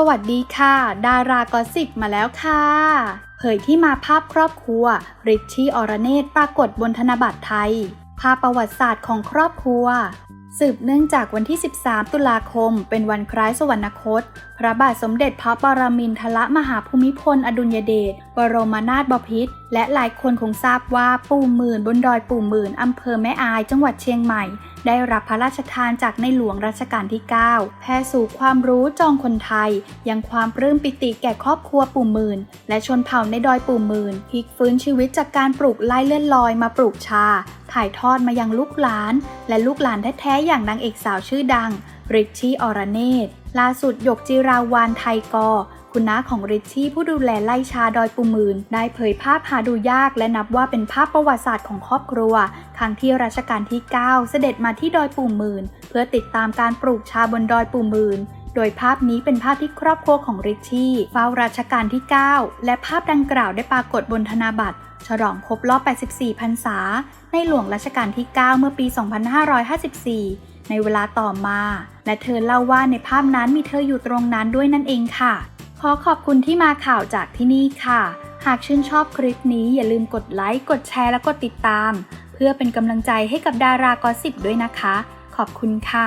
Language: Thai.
สวัสดีค่ะ ดารากอสิบมาแล้วค่ะ เผยที่มาภาพครอบครัว ริชชี่อรเนตปรากฏบนธนบัตรไทย ภาพประวัติศาสตร์ของครอบครัว สืบเนื่องจากวันที่ 13 ตุลาคม เป็นวันคล้ายสวรรคต พระบาทสมเด็จพระปรมินทรมหาภูมิพล อดุลยเดช บรมนาถบพิตร และหลายคนคงทราบว่าปู่หมื่นบนดอยปู่หมื่น อำเภอแม่อาย จังหวัดเชียงใหม่ ได้รับพระราชทานจากในหลวงรัชกาลที่ 9แผ่สู่ความรู้จองคนไทย ยังความปลื้มปิติแก่ครอบครัวปู่หมื่น และชนเผ่าในดอยปู่หมื่นพลิกฟื้นชีวิตจากการปลูกไล่เลื่อนลอยมาปลูกชา ถ่ายทอดมายังลูกหลาน และลูกหลานแท้ๆอย่างนางเอกสาวชื่อดัง ริชชี่ อรเนตล่าสุดหยกจิราวานไทยกอ คุณน้าของริชชี่ผู้ดูแลไล่ชาดอยปูมืน ได้เผยภาพหาดูยากและนับว่าเป็นภาพประวัติศาสตร์ของครอบครัว ครั้งที่รัชกาลที่ 9 เสด็จมาที่ดอยปูมืน เพื่อติดตามการปลูกชาบนดอยปูมืนโดยภาพนี้เป็นภาพที่ครอบครัวของริชชี่เฝ้ารัชกาลที่ 9 และภาพดังกล่าวได้ปรากฏบนธนบัตร ฉลองครบรอบ 84 พรรษา ในหลวงรัชกาลที่ 9 เมื่อปี 2554 ในเวลาต่อมา และเธอเล่าว่าในภาพนั้นมีเธออยู่ตรงนั้นด้วยนั่นเองค่ะ ขอขอบคุณที่มาข่าวจากที่นี่ค่ะ หากชื่นชอบคลิปนี้อย่าลืมกดไลค์ กดแชร์และกดติดตาม เพื่อเป็นกำลังใจให้กับดารากอสิบด้วยนะคะ ขอบคุณค่ะ